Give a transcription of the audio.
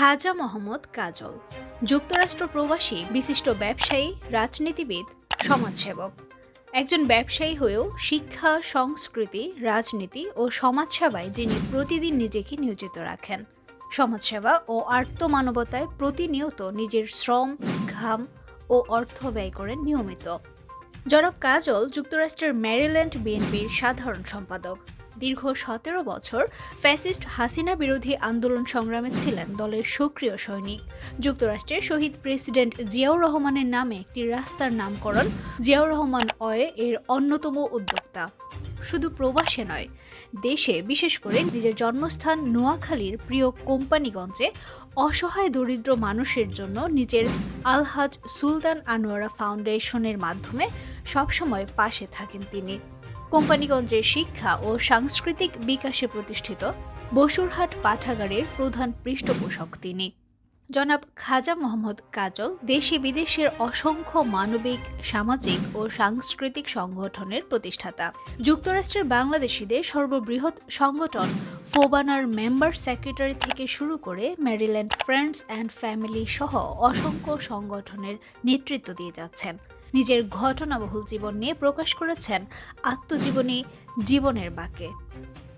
খাজা মোহাম্মদ কাজল, যুক্তরাষ্ট্র প্রবাসী, বিশিষ্ট ব্যবসায়ী, রাজনীতিবিদ, সমাজসেবক। একজন ব্যবসায়ী হয়েও শিক্ষা, সংস্কৃতি, রাজনীতি ও সমাজসেবায় যিনি প্রতিদিন নিজেকে নিয়োজিত রাখেন। সমাজসেবা ও আর্তমানবতায় প্রতিনিয়ত নিজের শ্রম, ঘাম ও অর্থ ব্যয় করেন নিয়মিত। জনাব কাজল, যুক্তরাষ্ট্রের ম্যারিল্যান্ড বিএনপির সাধারণ সম্পাদক। দীর্ঘ সতেরো বছর ফ্যাসিস্ট হাসিনা বিরোধী আন্দোলন সংগ্রামে ছিলেন দলের সক্রিয় সৈনিক। যুক্তরাষ্ট্রের শহীদ প্রেসিডেন্ট জিয়াউর রহমানের নামে একটি রাস্তার নামকরণ জিয়াউর রহমান অয়ে এর অন্যতম উদ্যোক্তা। শুধু প্রবাসে নয়, দেশে বিশেষ করে নিজের জন্মস্থান নোয়াখালীর প্রিয় কোম্পানিগঞ্জে অসহায় দরিদ্র মানুষের জন্য নিজের আলহাজ সুলতান আনোয়ারা ফাউন্ডেশনের মাধ্যমে সবসময় পাশে থাকেন তিনি। কোম্পানিগঞ্জের শিক্ষা ও সাংস্কৃতিক বিকাশে প্রতিষ্ঠিত বসুরহাট পাঠাগারের প্রধান পৃষ্ঠপোষক তিনি। জনাব খাজা মোহাম্মদ কাজল দেশে বিদেশের অসংখ্য মানবিক, সামাজিক ও সাংস্কৃতিক সংগঠনের প্রতিষ্ঠাতা। যুক্তরাষ্ট্রের বাংলাদেশিদের সর্ববৃহৎ সংগঠন ফোবানার মেম্বার সেক্রেটারি থেকে শুরু করে ম্যারিল্যান্ড ফ্রেন্ডস অ্যান্ড ফ্যামিলি সহ অসংখ্য সংগঠনের নেতৃত্ব দিয়ে যাচ্ছেন। নিজের ঘটনাবহুল জীবন নিয়ে প্রকাশ করেছেন আত্মজীবনী জীবনের বাকে।